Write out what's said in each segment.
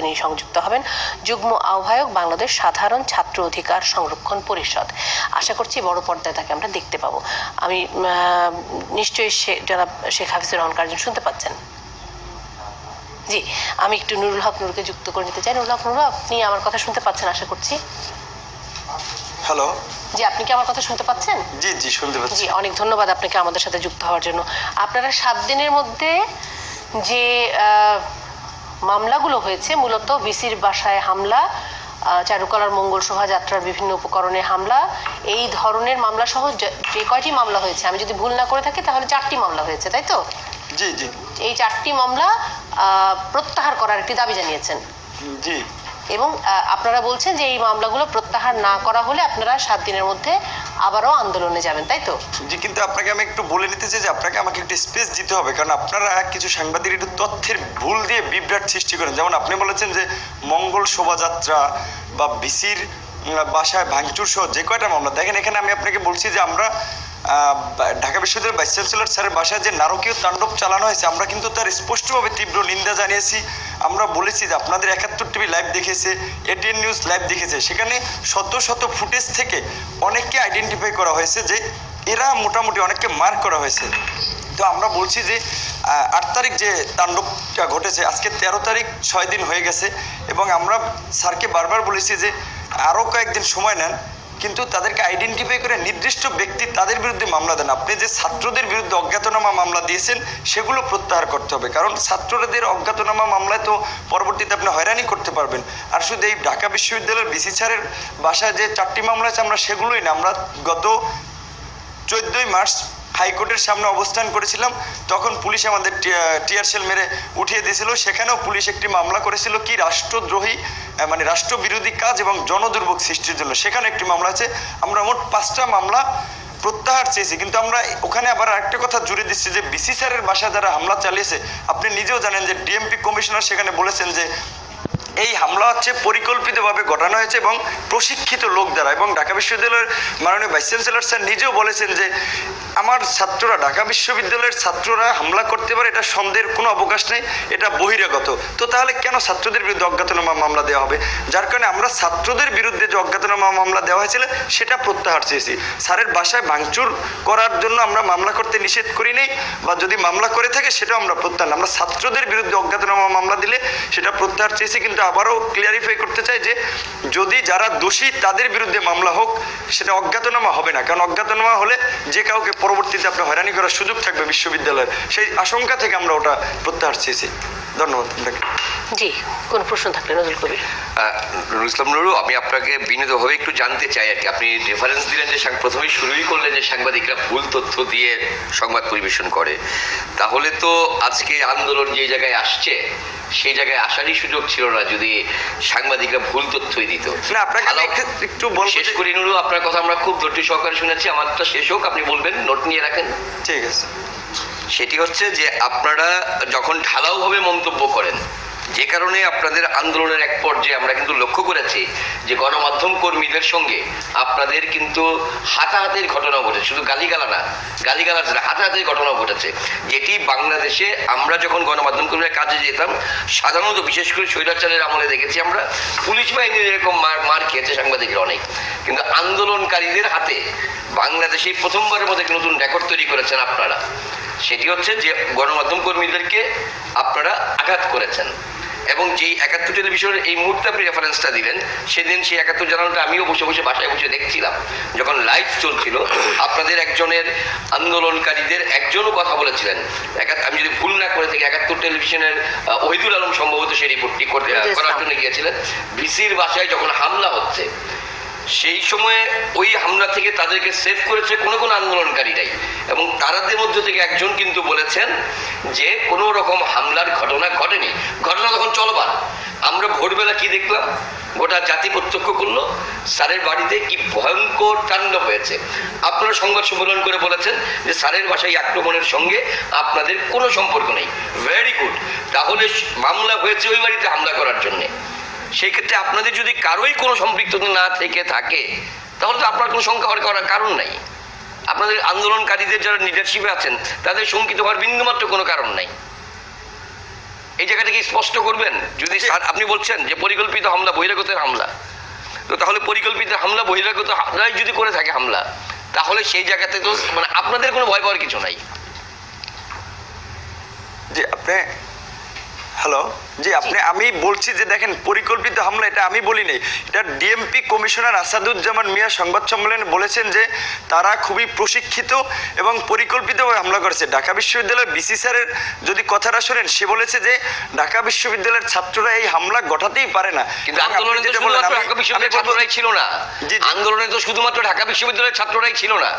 তিনি সংযুক্ত হবেন যুগ্ম আহ্বায়ক বাংলাদেশ সাধারণ ছাত্র অধিকার সংরক্ষণ পরিষদ। আশা করছি বড় পর্দায় তাকে আমরা দেখতে পাবো। আমি নিশ্চয়ই জনাব শেখ হাফিজুর রহমান কার্জন শুনতে পাচ্ছেন? জি আমি একটু নুরুল হক নুরকে যুক্ত করে নিতে চাই। নুরুল হক নুরু আপনি আমার কথা শুনতে পাচ্ছেন আশা করছি? হ্যালো। জি আপনি কি আমার কথা শুনতে পাচ্ছেন? জি জি শুনতে পাচ্ছি। জি অনেক ধন্যবাদ আপনাকে আমাদের সাথে যুক্ত হওয়ার জন্য। আপনারা সাত দিনের মধ্যে যে আহ, মামলাগুলো হয়েছে। মূলত ভিসির বাসায় হামলা চারুকলার মঙ্গল শোভাযাত্রার বিভিন্ন উপকরণে হামলা। এই ধরনের মামলা সহ যে কয়টি মামলা হয়েছে আমি যদি ভুল না করে থাকি তাহলে চারটি মামলা হয়েছে তাই তো? জি জি। এই চারটি মামলা প্রত্যাহার করার একটি দাবি জানিয়েছেন। জি। এবং আপনারা বলছেন যে এই মামলাগুলো প্রত্যাহার না করা হলে আপনারা সাত দিনের মধ্যে আবারও আন্দোলনে যাবেন, তাই তো? জি, কিন্তু আপনাকে আমি একটু বলে নিতে চাই যে আপনাকে আমাকে একটু স্পেস দিতে হবে, কারণ আপনারা কিছু সাংবাদিক একটু তথ্যের ভুল দিয়ে বিভ্রাট সৃষ্টি করেন। যেমন আপনি বলেছেন যে মঙ্গল শোভাযাত্রা বা বিসির বাসায় ভাঙচুর সহ যে কয়টা মামলা, দেখেন এখানে আমি আপনাকে বলছি যে আমরা ঢাকা বিশ্ববিদ্যালয়ের ভাইস চ্যান্সেলর স্যারের বাসায় যে নারকীয় তাণ্ডব চালানো হয়েছে, আমরা কিন্তু তার স্পষ্টভাবে তীব্র নিন্দা জানিয়েছি। আমরা বলেছি যে আপনাদের একাত্তর টিভি লাইভ দেখেছে এটিএন নিউজ লাইভ দেখেছে। সেখানে শত শত ফুটেজ থেকে অনেককে আইডেন্টিফাই করা হয়েছে যে এরা মোটামুটি অনেককে মার্ক করা হয়েছে। তো আমরা বলছি যে আট তারিখ যে তাণ্ডবটা ঘটেছে, আজকে তেরো তারিখ ছয় দিন হয়ে গেছে এবং আমরা স্যারকে বারবার বলেছি যে আরও কয়েকদিন সময় নেন কিন্তু তাদেরকে আইডেন্টিফাই করে নির্দিষ্ট ব্যক্তি তাদের বিরুদ্ধে মামলা দেন। আপনি যে ছাত্রদের বিরুদ্ধে অজ্ঞাতনামা মামলা দিয়েছেন, সেগুলো প্রত্যাহার করতে হবে। কারণ ছাত্রদের অজ্ঞাতনামা মামলায় তো পরবর্তীতে আপনি হয়রানি করতে পারবেন। আর শুধু এই ঢাকা বিশ্ববিদ্যালয়ের বিসি স্যারের বাসায় যে চারটি মামলা আছে, আমরা সেগুলোই না। আমরা গত চোদ্দই মার্চ হাইকোর্টের সামনে অবস্থান করেছিলাম, তখন পুলিশ আমাদের টিয়ার সেল মেরে উঠিয়ে দিয়েছিল। সেখানেও পুলিশ একটি মামলা করেছিল কি রাষ্ট্রদ্রোহী মানে রাষ্ট্রবিরোধী কাজ এবং জনদুর্ভোগ সৃষ্টির জন্য। সেখানে একটি মামলা আছে। আমরা মোট পাঁচটা মামলা প্রত্যাহার চেয়েছি। কিন্তু আমরা ওখানে আবার আরেকটা কথা জুড়ে দিচ্ছি যে, বিসি স্যারের বাসায় যারা হামলা চালিয়েছে, আপনি নিজেও জানেন যে, ডিএমপি কমিশনার সেখানে বলেছেন যে এই হামলা হচ্ছে পরিকল্পিতভাবে ঘটানো হয়েছে এবং প্রশিক্ষিত লোক দ্বারা এবং ঢাকা বিশ্ববিদ্যালয়ের মাননীয় ভাইস চ্যান্সেলর স্যার নিজেও বলেছেন যে আমার ছাত্ররা, ঢাকা বিশ্ববিদ্যালয়ের ছাত্ররা হামলা করতে পারে, এটা সন্দেহের কোনো অবকাশ নেই, এটা বহিরাগত। তো তাহলে কেন ছাত্রদের বিরুদ্ধে অজ্ঞাতনামা মামলা দেওয়া হবে? যার কারণে আমরা ছাত্রদের বিরুদ্ধে যে অজ্ঞাতনামা মামলা দেওয়া হয়েছিল, সেটা প্রত্যাহার চেয়েছি। স্যারের বাসায় ভাঙচুর করার জন্য আমরা মামলা করতে নিষেধ করি নেই, বা যদি মামলা করে থাকে, সেটাও আমরা প্রত্যাহার আমরা ছাত্রদের বিরুদ্ধে অজ্ঞাতনামা মামলা দিলে সেটা প্রত্যাহার চেয়েছি, কিন্তু আবারও ক্লিয়ারিফাই করতে চাই যে যদি যারা দোষী, তাদের বিরুদ্ধে মামলা হোক, সেটা অজ্ঞাতনামা হবে না। কারণ অজ্ঞাতনামা হলে যে কাউকে পরবর্তীতে আপনার হয়রানি করার সুযোগ থাকবে বিশ্ববিদ্যালয়ের। সেই আশঙ্কা থেকে আমরা ওটা প্রত্যাহার চেয়েছি। ধন্যবাদ আপনাকে জি কোন প্রশ্ন থাকলে নজরুল কবির। নুরুল ইসলাম নুরু আমি আপনাকে বিনীতভাবে একটু জানতে চাই আর কি। আপনি রেফারেন্স দিলেন যে সাং- প্রথমেই শুরুই করলেন যে সাংবাদিকরা ভুল তথ্য দিয়ে সংবাদ পরিবেশন করে। তাহলে তো আজকে আন্দোলন যে জায়গায় আসছে সেই জায়গায় আসারই সুযোগ ছিল না যদি সাংবাদিকরা ভুল তথ্যই দিত। না আপনাকে একটু- শেষ করি নুরু আপনার কথা আমরা খুব ধৈর্য সহকারে শুনেছি আমারটা শেষ হোক আপনি বলবেন নোট নিয়ে রাখেন। ঠিক আছে। সেটি হচ্ছে যে আপনারা যখন ঢালাওভাবে মন্তব্য করেন, যে কারণে আপনাদের আন্দোলনের এক পর্যায়ে আমরা কিন্তু লক্ষ্য করেছি যে গণমাধ্যম কর্মীদের সঙ্গে আপনাদের কিন্তু হাতাহাতির ঘটনা ঘটেছে। শুধু গালিগালা না গালিগালা ছাড়া হাতাহাতির ঘটনা ঘটেছে। যেটি বাংলাদেশে আমরা যখন গণমাধ্যম কর্মীরা কাজে যেতাম, সাধারণত বিশেষ করে স্বৈরাচারের আমলে দেখেছি আমরা, পুলিশ বাহিনীর এরকম মার মার খেয়েছে সাংবাদিকরা অনেক। কিন্তু আন্দোলনকারীদের হাতে বাংলাদেশে প্রথমবারের মধ্যে নতুন রেকর্ড তৈরি করেছেন আপনারা। সেটি হচ্ছে যে গণমাধ্যম কর্মীদেরকে আপনারা আঘাত করেছেন। এবং যেই একাত্তর টেলিভিশনের এই মুহূর্তে আপনি রেফারেন্সটা দিলেন সেদিন সেই একাত্তর জানানোটা আমিও বসে বসে বাসায় বসে দেখছিলাম। যখন লাইভ চলছিল আপনাদের একজনের আন্দোলনকারীদের একজনও কথা বলেছিলেন। আমি যদি ভুল না করে থাকি একাত্তর টেলিভিশনের ওহিদুল আলম সম্ভবত সেই রিপোর্টটি করতে করার জন্য গিয়েছিলেন। ভিসির বাসায় যখন হামলা হচ্ছে সেই সময়ে ওই হামলা থেকে তাদেরকে সেভ করেছে কোনো কোনো আন্দোলনকারীরাই। এবং তারাদের মধ্যে থেকে একজন কিন্তু বলেছেন যে, কোনো রকম হামলার ঘটনা ঘটেনি। ঘটনা তখন চলবার আমরা ভোরবেলা কি দেখলাম? গোটা জাতি প্রত্যক্ষ করল, স্যারের বাড়িতে কি ভয়ঙ্কর তাণ্ডব হয়েছে। আপনারা সংবাদ সম্মেলন করে বলেছেন যে, স্যারের বাসায় আক্রমণের সঙ্গে আপনাদের কোনো সম্পর্ক নেই। ভেরি গুড তাহলে মামলা হয়েছে ওই বাড়িতে হামলা করার জন্যে। সেই ক্ষেত্রে আপনাদের যদি কারোই কোনো সম্পৃক্ততা না থেকে থাকে তাহলে তো আপনার কোনো শঙ্কা হওয়ার করার কারণ নাই। আপনাদের আন্দোলনকারীদের যারা লিডারশিপে আছেন তাদের শঙ্কিত হওয়ার বিন্দুমাত্র কোনো কারণ নাই। এই জায়গাটা কি স্পষ্ট করবেন যদি আপনি বলছেন যে পরিকল্পিত হামলা বহিরাগতের হামলা তো তাহলে পরিকল্পিত হামলা বহিরাগত হামলাই যদি করে থাকে হামলা তাহলে সেই জায়গাতে তো মানে আপনাদের কোনো ভয় পাওয়ার কিছু নাই। জি আপনি? হ্যালো জি আপনি আমি বলছি যে দেখেন পরিকল্পিত হামলা এটা আমি বলি নাই। এটা ডিএমপি কমিশনার আসাদুজ্জামান মিয়া সংবাদ সম্মেলনে বলেছেন যে তারা খুবই প্রশিক্ষিত এবং পরিকল্পিতভাবে হামলা করেছে। ঢাকা বিশ্ববিদ্যালয়ের বিসি স্যারের যদি কথাটা শোনেন সে বলেছে যে ঢাকা বিশ্ববিদ্যালয়ের ছাত্ররা এই হামলা ঘটাতেই পারে না। কিন্তু আন্দোলনে তো শুধুমাত্র ঢাকা বিশ্ববিদ্যালয়ের ছাত্ররাই ছিল না। আন্দোলনে তো শুধুমাত্র ঢাকা বিশ্ববিদ্যালয়ের ছাত্ররাই ছিল না।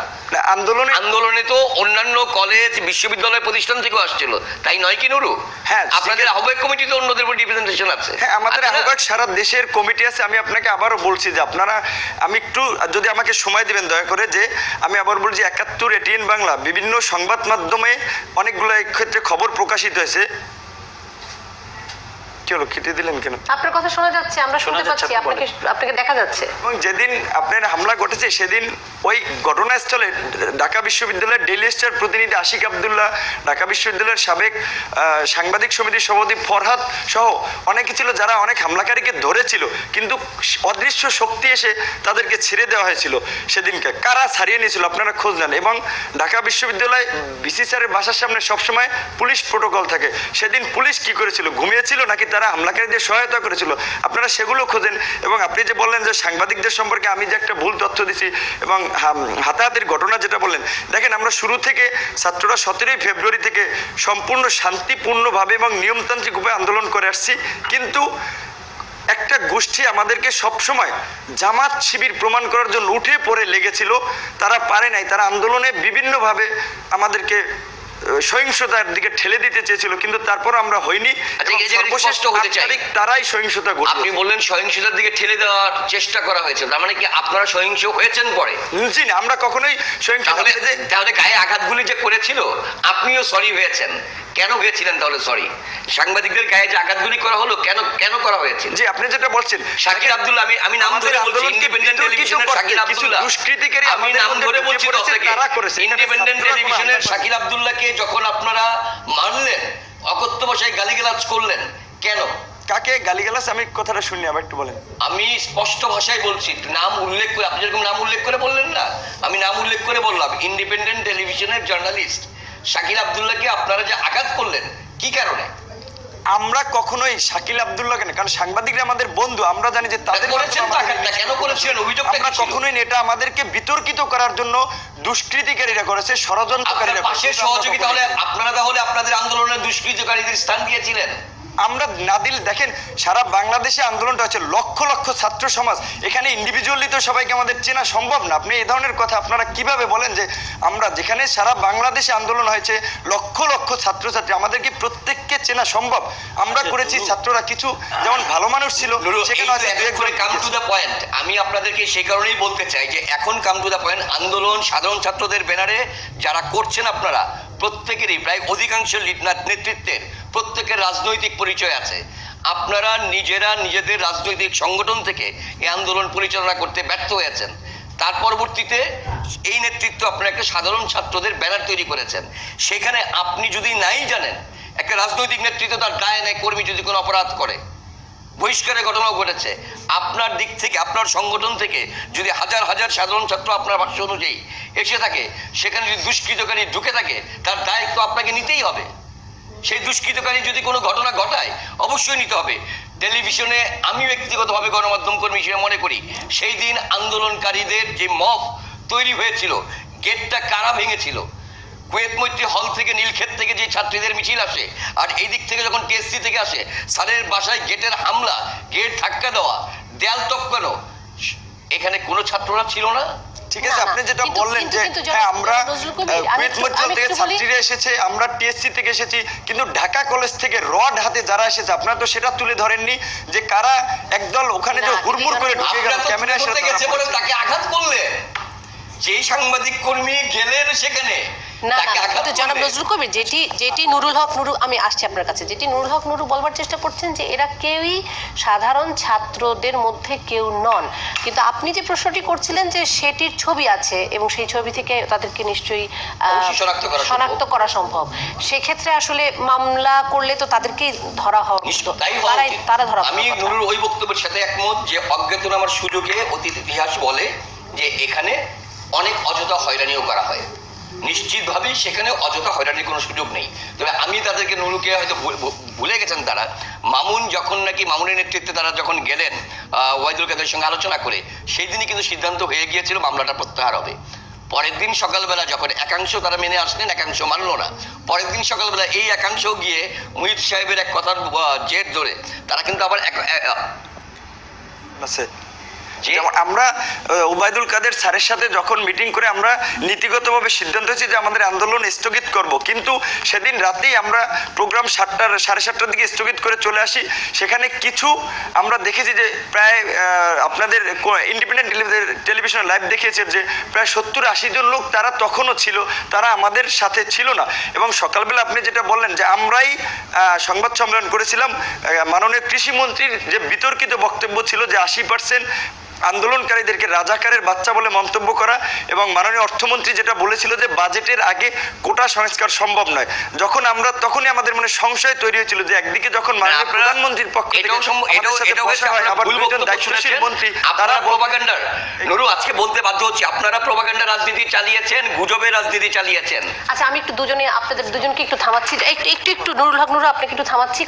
আন্দোলনে আন্দোলনে তো অন্যান্য কলেজ বিশ্ববিদ্যালয় প্রতিষ্ঠান থেকেও আসছিল। তাই নয় কি নুরু? হ্যাঁ, আপনাদের আহ্বায়ক কমিটিতে অন্যদের উপর রিপ্রেজেন্টেশন আছে। হ্যাঁ আমাদের আহ্বায়ক সারা দেশের কমিটি আছে আমি আপনাকে আবারও বলছি যে আপনারা আমি একটু যদি আমাকে সময় দিবেন দয়া করে যে আমি আবার বলছি একাত্তর এটিএন বাংলা বিভিন্ন সংবাদ মাধ্যমে অনেকগুলো ক্ষেত্রে খবর প্রকাশিত হয়েছে। কি হলো? কেটে দিলেন কেন? আপনার কথা শোনা যাচ্ছে আমরা শুনতে পাচ্ছি আপনাকে আপনাকে দেখা যাচ্ছে। এবং যেদিন আপনার হামলা ঘটেছে সেদিন ওই ঘটনাস্থলে ঢাকা বিশ্ববিদ্যালয়ের ডেইলি স্টার প্রতিনিধি আশিক আবদুল্লাহ ঢাকা বিশ্ববিদ্যালয়ের সাবেক সাংবাদিক সমিতির সভাপতি ফরহাদ সহ অনেকে ছিল যারা অনেক হামলাকারীকে ধরেছিল কিন্তু অদৃশ্য শক্তি এসে তাদেরকে ছেড়ে দেওয়া হয়েছিল সেদিনকে। কারা ছাড়িয়ে নিয়েছিল আপনারা খোঁজ নেন। এবং ঢাকা বিশ্ববিদ্যালয় বিসি স্যারের বাসার সামনে সবসময় পুলিশ প্রোটোকল থাকে। সেদিন পুলিশ কি করেছিল? ঘুমিয়েছিল নাকি তারা হামলাকারীদের সহায়তা করেছিল, আপনারা সেগুলো খোঁজেন এবং আপনি যে বললেন যে সাংবাদিকদের সম্পর্কে আমি যে একটা ভুল তথ্য দিছি এবং হাতাহাতির ঘটনা যেটা বললেন, দেখেন আমরা শুরু থেকে ছাত্ররা সতেরোই ফেব্রুয়ারি থেকে সম্পূর্ণ শান্তিপূর্ণভাবে এবং নিয়মতান্ত্রিক উপায়ে আন্দোলন করে আসছি, কিন্তু একটা গোষ্ঠী আমাদেরকে সবসময় জামাত শিবির প্রমাণ করার জন্য উঠে পড়ে লেগেছিল, তারা পারে নাই, তারা আন্দোলনে বিভিন্নভাবে আমাদেরকে সহিংসতার দিকে ঠেলে দিতে চেয়েছিল কিন্তু তারপর আমরা হইনি আচ্ছা, হতে চাই। তারাই সহিংসতা ঘটল আপনি বললেন সহিংসতার দিকে ঠেলে দেওয়ার চেষ্টা করা হয়েছে তার মানে কি আপনারা সহিংস হয়েছেন পরে? জি না আমরা কখনোই সহিংস তাহলে গায়ে আঘাতগুলি যে করেছিল আপনিও সরি হয়েছেন। কেন হয়েছিলেন তাহলে? সরি সাংবাদিকদের গায়ে যে আঘাতগুলি করা হলো কেন কেন করা হয়েছিল জি আপনি যেটা বলছেন শাকির আব্দুল্লাহ আমি আমি নাম ধরে বলছি ইন্ডিপেন্ডেন্ট টেলিভিশনের শাকির আব্দুল্লাহ। দুষ্কৃতিকারী আমি নাম ধরে বলছি তারা করেছে। ইন্ডিপেন্ডেন্ট টেলিভিশনের শাকির আব্দুল্লাহকে যখন আপনারা মারলেন অকথ্য ভাষায় গালিগালাজ করলেন কেন? কাকে? গালিগালাজ? আমি কথাটা শুনি আবার একটু বলেন। আমি স্পষ্ট ভাষায় বলছি নাম উল্লেখ করে আপনি যেরকম নাম উল্লেখ করে বললেন না আমি নাম উল্লেখ করে বললাম ইন্ডিপেন্ডেন্ট টেলিভিশনের জার্নালিস্ট শাকিল আবদুল্লাহকে আপনারা যে আঘাত করলেন কি কারণে? আমরা কখনোই শাকিল আব্দুল্লাহ কেন কারণ সাংবাদিকরা আমাদের বন্ধু আমরা জানি যে তাদের কেন করেছিলেন? অভিযোগটা আমরা কখনোই এটা আমাদেরকে বিতর্কিত করার জন্য দুষ্কৃতিকারীরা করেছে ষড়যন্ত্রকারীরা পাশে সহযোগিতা কখনোই- আপনারা তাহলে আপনাদের আন্দোলনের দুষ্কৃতকারীদের স্থান দিয়েছিলেন? আমরা না দিল দেখেন সারা বাংলাদেশে আন্দোলনটা হচ্ছে লক্ষ লক্ষ ছাত্র সমাজ। এখানে ইন্ডিভিজুয়ালি তো সবাইকে আমাদের চেনা সম্ভব না। আপনি এই ধরনের কথা আপনারা কীভাবে বলেন যে আমরা যেখানে সারা বাংলাদেশে আন্দোলন হয়েছে লক্ষ লক্ষ ছাত্রছাত্রী আমাদের কি প্রত্যেককে চেনা সম্ভব। আমরা করেছি ছাত্ররা কিছু যেমন ভালো মানুষ ছিল সেখানে দু কাম টু দ্য পয়েন্ট আমি আপনাদেরকে সেই কারণেই বলতে চাই যে এখন কাম টু দ্য পয়েন্ট আন্দোলন সাধারণ ছাত্রদের ব্যানারে যারা করছেন আপনারা প্রত্যেকেরই প্রায় অধিকাংশ নেতৃত্বের। প্রত্যেকের রাজনৈতিক পরিচয় আছে। আপনারা নিজেরা নিজেদের রাজনৈতিক সংগঠন থেকে এই আন্দোলন পরিচালনা করতে ব্যর্থ হয়েছেন তার পরবর্তীতে এই নেতৃত্ব আপনারা একটা সাধারণ ছাত্রদের ব্যানার তৈরি করেছেন। সেখানে আপনি যদি নাই জানেন, একটা রাজনৈতিক নেতৃত্ব তার গায়ে নেয় কর্মী যদি কোনো অপরাধ করে। বহিষ্কারের ঘটনাও ঘটেছে। আপনার দিক থেকে, আপনার সংগঠন থেকে যদি হাজার হাজার সাধারণ ছাত্র আপনার ভাষ্য অনুযায়ী এসে থাকে, সেখানে যদি দুষ্কৃতকারী ঢুকে থাকে, তার দায়িত্ব আপনাকে নিতেই হবে। সেই দুষ্কৃতকারী যদি কোনো ঘটনা ঘটায়, অবশ্যই নিতে হবে। টেলিভিশনে আমি ব্যক্তিগতভাবে গণমাধ্যম কর্মী হিসেবে মনে করি, সেই দিন আন্দোলনকারীদের যে মফ তৈরি হয়েছিল, গেটটা কারা ভেঙেছিল? কুয়েত মৈত্রী হল থেকে, নীলক্ষেত থেকে যে ছাত্রীদের মিছিল আসে, আর এই দিক থেকে যখন টিএসসি থেকে আসে, স্যারের বাসায় গেটের হামলা, গেট ধাক্কা দেওয়া, দেয়াল টপকানো, এখানে কোনো ছাত্ররা ছিল না? ঠিক আছে আপনি যেটা বললেন যে হ্যাঁ আমরা পেট কুয়েত মধ্যে থেকে ছাত্রীরা এসেছে আমরা টিএসসি থেকে এসেছি কিন্তু ঢাকা কলেজ থেকে রড হাতে যারা এসেছে আপনারা তো সেটা তুলে ধরেননি যে কারা একদল ওখানে যে হুড়মুড় করে ঢুকে গেল ক্যামেরা সাথে গেছে বলে তাকে আঘাত করলেন যেই সাংবাদিক কর্মী গেলেন সেখানে না জনাব নজরুল কবির যেটি যেটি নুরুল হক নুরু আমি আসছি আপনার কাছে যেটি নুরুল হক নুরু বলবার চেষ্টা করছেন যে এরা কেউই সাধারণ ছাত্রদের মধ্যে কেউ নন। কিন্তু আপনি যে প্রশ্নটি করছিলেন যে সেটির ছবি আছে এবং সেই ছবি থেকে তাদেরকে নিশ্চয়ই শনাক্ত করা সম্ভব। সেক্ষেত্রে আসলে মামলা করলে তো তাদেরকেই ধরা তাই তারাই তারা ধরা আমি। নুরুর ওই বক্তব্যের সাথে একমত যে অজ্ঞাতনামার সুযোগে অতীত ইতিহাস বলে যে এখানে অনেক অযথা হয়রানিও করা হয়। নিশ্চিতভাবেই সেখানে অযথা হয়রানির কোনো সুযোগ নেই। তবে আমি তাদেরকে নুরুকে হয়তো ভুলে গেছেন তারা। মামুন যখন নাকি মামুনের নেতৃত্বে তারা যখন গেলেন ওয়াইদুল কাদের সঙ্গে আলোচনা করে, সেই দিনই কিন্তু সিদ্ধান্ত হয়ে গিয়েছিল মামলাটা প্রত্যাহার হবে। পরের দিন সকালবেলা যখন একাংশ তারা মেনে আসলেন, একাংশ মানলো না। পরের দিন সকালবেলা এই একাংশ গিয়ে মুহিত সাহেবের এক কথার জের ধরে তারা কিন্তু আবার এক- এ- আ- আছে যে- যেমন আমরা ওবায়দুল কাদের স্যারের সাথে যখন মিটিং করে আমরা নীতিগতভাবে সিদ্ধান্ত হয়েছি যে আমাদের আন্দোলন স্থগিত করব। কিন্তু সেদিন রাতেই আমরা প্রোগ্রাম সাতটার, সাড়ে সাতটার দিকে স্থগিত করে চলে আসি। সেখানে কিছু আমরা দেখেছি যে প্রায় আপনাদের ইন্ডিপেন্ডেন্ট টেলিভিশন লাইভ দেখিয়েছে যে প্রায় সত্তর আশি জন লোক তারা তখনও ছিল, তারা আমাদের সাথে ছিল না। এবং সকালবেলা আপনি যেটা বললেন যে আমরাই সংবাদ সম্মেলন করেছিলাম মাননীয় কৃষিমন্ত্রীর যে বিতর্কিত বক্তব্য ছিল যে আশি পার্সেন্ট আন্দোলনকারীদেরকে রাজাকারের বাচ্চা বলে মন্তব্য করা এবং মাননীয় অর্থমন্ত্রী যেটা বলেছিল যে বাজেটের আগে কোটা সংস্কার সম্ভব নয়। যখন আমরা তখনই আমাদের মনে সংশয় তৈরি হয়েছিল যে একদিকে যখন মাননীয় প্রধানমন্ত্রীর পক্ষ থেকে হয়। মন্ত্রী আপনারা তারা প্রোপাগান্ডার নুরু আজকে বলতে বাধ্য হচ্ছি আপনারা প্রোপাগান্ডা রাজনীতি চালিয়েছেন গুজবের রাজনীতি চালিয়েছেন। আচ্ছা আমি একটু দুজনে আপনাদের দুজনকে একটু থামাচ্ছি। একটু একটু একটু নুরুল হক নুরু আপনাকে একটু থামাচ্ছি।